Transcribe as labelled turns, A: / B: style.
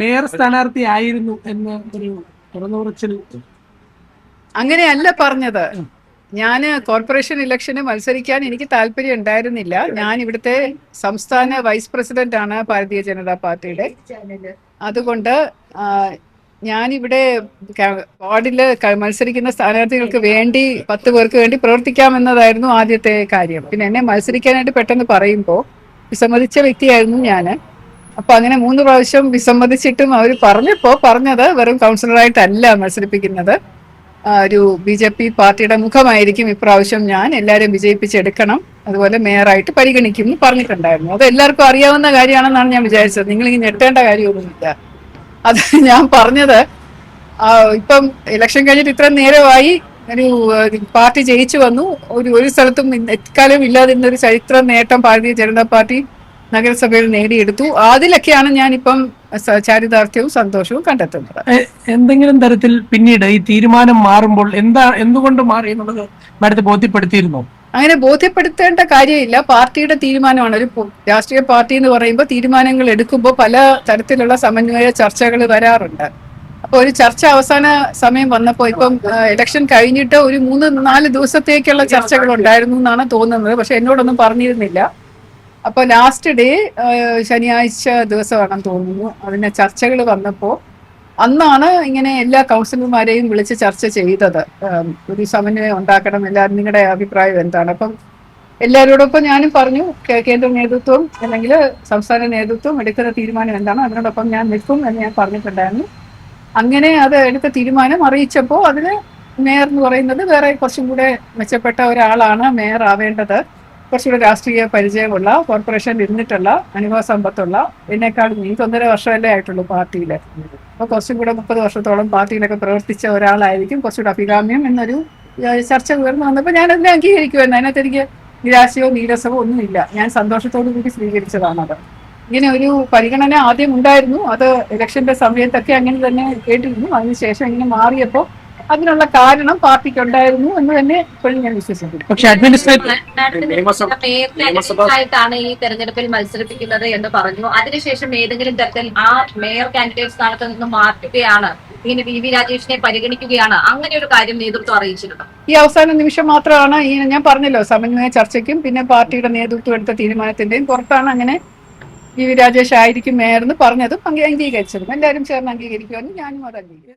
A: Mayor സ്ഥാനാർത്ഥി ആയിരുന്നു എന്ന് ഒരു തുറന്നുറച്ചിൽ
B: അങ്ങനെയല്ല പറഞ്ഞത്. ഞാൻ കോർപ്പറേഷൻ ഇലക്ഷന് മത്സരിക്കാൻ എനിക്ക് താല്പര്യം ഉണ്ടായിരുന്നില്ല. ഞാൻ ഇവിടുത്തെ സംസ്ഥാന വൈസ് പ്രസിഡന്റ് ആണ് ഭാരതീയ ജനതാ പാർട്ടിയുടെ. അതുകൊണ്ട് ഞാനിവിടെ വാർഡിൽ വാർഡിൽ മത്സരിക്കുന്ന സ്ഥാനാർത്ഥികൾക്ക് വേണ്ടി പത്ത് പേർക്ക് വേണ്ടി പ്രവർത്തിക്കാമെന്നതായിരുന്നു ആദ്യത്തെ കാര്യം. പിന്നെ എന്നെ മത്സരിക്കാനായിട്ട് പെട്ടെന്ന് പറയുമ്പോൾ വിസമ്മതിച്ച വ്യക്തിയായിരുന്നു ഞാൻ അപ്പൊ അങ്ങനെ മൂന്ന് പ്രാവശ്യം വിസമ്മതിച്ചിട്ടും അവർ പറഞ്ഞപ്പോ പറഞ്ഞത് വെറും കൗൺസിലറായിട്ടല്ല മത്സരിപ്പിക്കുന്നത്. ഒരു ബി ജെ പി പാർട്ടിയുടെ മുഖമായിരിക്കും ഇപ്രാവശ്യം ഞാൻ എല്ലാവരും വിജയിപ്പിച്ചെടുക്കണം. അതുപോലെ മേയറായിട്ട് പരിഗണിക്കും എന്ന് പറഞ്ഞിട്ടുണ്ടായിരുന്നു. അത് എല്ലാവർക്കും അറിയാവുന്ന കാര്യമാണെന്നാണ് ഞാൻ വിചാരിച്ചത്. നിങ്ങൾ ഇങ്ങനെ ഞെട്ടേണ്ട കാര്യമൊന്നുമില്ല. അത് ഞാൻ പറഞ്ഞത് ഇപ്പം ഇലക്ഷൻ കഴിഞ്ഞിട്ട് ഇത്ര നേരമായി ഒരു പാർട്ടി ജയിച്ചു വന്നു. ഒരു ഒരു സ്ഥലത്തും എക്കാലം ഇല്ലാതിരുന്ന ഒരു ചരിത്ര നേട്ടം ഭാരതീയ ജനതാ പാർട്ടി നഗരസഭയിൽ നേടിയെടുത്തു. അതിലൊക്കെയാണ് ഞാനിപ്പം ചാരിതാർത്ഥ്യവും സന്തോഷവും കണ്ടെത്തുന്നത്.
A: എന്തെങ്കിലും തരത്തിൽ പിന്നീട് ഈ തീരുമാനം മാറുമ്പോൾ എന്താ എന്തുകൊണ്ട് മാറി എന്നുള്ളത് മാഡത്തെ ബോധ്യപ്പെടുത്തിയിരുന്നോ?
B: അങ്ങനെ ബോധ്യപ്പെടുത്തേണ്ട കാര്യമില്ല. പാർട്ടിയുടെ തീരുമാനമാണ്. ഒരു രാഷ്ട്രീയ പാർട്ടി എന്ന് പറയുമ്പോൾ തീരുമാനങ്ങൾ എടുക്കുമ്പോൾ പല തരത്തിലുള്ള സമന്വയ ചർച്ചകൾ വരാറുണ്ട്. അപ്പോൾ ഒരു ചർച്ച അവസാന സമയം വന്നപ്പോൾ ഇപ്പം ഇലക്ഷൻ കഴിഞ്ഞിട്ട് ഒരു മൂന്ന് നാല് ദിവസത്തേക്കുള്ള ചർച്ചകൾ ഉണ്ടായിരുന്നു എന്നാണ് തോന്നുന്നത്. പക്ഷെ എന്നോടൊന്നും പറഞ്ഞിരുന്നില്ല. അപ്പോൾ ലാസ്റ്റ് ഡേ ശനിയാഴ്ച ദിവസമാണെന്ന് തോന്നുന്നു. അതിന് ചർച്ചകൾ വന്നപ്പോൾ അന്നാണ് ഇങ്ങനെ എല്ലാ കൗൺസിലർമാരെയും വിളിച്ച് ചർച്ച ചെയ്തത്. ഒരു സമന്വയം ഉണ്ടാക്കണം. എല്ലാവരും നിങ്ങളുടെ അഭിപ്രായം എന്താണ്? അപ്പം എല്ലാവരോടൊപ്പം ഞാനും പറഞ്ഞു കേന്ദ്ര നേതൃത്വം അല്ലെങ്കിൽ സംസ്ഥാന നേതൃത്വം എടുക്കുന്ന തീരുമാനം എന്താണ്? അതിനോടൊപ്പം ഞാൻ നിൽക്കും എന്ന് ഞാൻ പറഞ്ഞിട്ടുണ്ടായിരുന്നു. അങ്ങനെ അത് എടുത്ത തീരുമാനം അറിയിച്ചപ്പോൾ അതിന് മേയർ എന്ന് പറയുന്നത് വേറെ കുറച്ചും കൂടെ മെച്ചപ്പെട്ട ഒരാളാണ് മേയർ ആവേണ്ടത്. കുറച്ചുകൂടെ രാഷ്ട്രീയ പരിചയമുള്ള കോർപ്പറേഷനിൽ ഇരുന്നിട്ടുള്ള അനുഭവ സമ്പത്തുള്ള എന്നെക്കാൾ എനിക്ക് ഒന്നര വർഷമല്ലേ ആയിട്ടുള്ളൂ പാർട്ടിയിൽ അപ്പോൾ കുറച്ചും കൂടെ മുപ്പത് വർഷത്തോളം പാർട്ടിയിലൊക്കെ പ്രവർത്തിച്ച ഒരാളായിരിക്കും കുറച്ചുകൂടെ അഭികാമ്യം എന്നൊരു ചർച്ച ഉയർന്നു വന്നപ്പോൾ അതിനെ അംഗീകരിക്കുമായിരുന്നു. അതിനകത്ത് എനിക്ക് നിരാശയോ നീരസമോ ഒന്നുമില്ല. ഞാൻ സന്തോഷത്തോടു കൂടി സ്വീകരിച്ചതാണത് ഇങ്ങനെ ഒരു പരിഗണന ആദ്യം ഉണ്ടായിരുന്നു. അത് ഇലക്ഷന്റെ സമയത്തൊക്കെ അങ്ങനെ തന്നെ കേട്ടിരുന്നു. അതിനുശേഷം ഇങ്ങനെ മാറിയപ്പോൾ അതിനുള്ള കാരണം പാർട്ടിക്ക് ഉണ്ടായിരുന്നു എന്ന് തന്നെ ഇപ്പോഴും ഞാൻ വിശ്വസിക്കുന്നു.
A: പക്ഷെ അഡ്മിനിസ്ട്രേറ്റീവ്
C: മേയർ
D: നിയമസഭ-
C: ഈ തെരഞ്ഞെടുപ്പിൽ മത്സരിപ്പിക്കുന്നത് എന്ന് പറഞ്ഞു. അതിനുശേഷം ഏതെങ്കിലും തരത്തിൽ ആ മേയർ കാൻഡിഡേറ്റ് സ്ഥാനത്ത് നിന്ന് മാറ്റുകയാണ്. ഇങ്ങനെ വി വി രാജേഷിനെ പരിഗണിക്കുകയാണ്. അങ്ങനെ ഒരു കാര്യം നേതൃത്വം അറിയിച്ചിരുന്നു
B: ഈ അവസാന നിമിഷം മാത്രമാണ് ഈ ഞാൻ പറഞ്ഞല്ലോ സമന്വയ ചർച്ചയ്ക്കും പിന്നെ പാർട്ടിയുടെ നേതൃത്വം എടുത്ത തീരുമാനത്തിന്റെയും പുറത്താണ് അങ്ങനെ വി വി രാജേഷ് ആയിരിക്കും മേയർ എന്ന് പറഞ്ഞതും അംഗീ- അംഗീകരിച്ചതും. എല്ലാവരും ചേർന്ന് അംഗീകരിക്കുവാനും ഞാനും അത് അംഗീകരിക്കും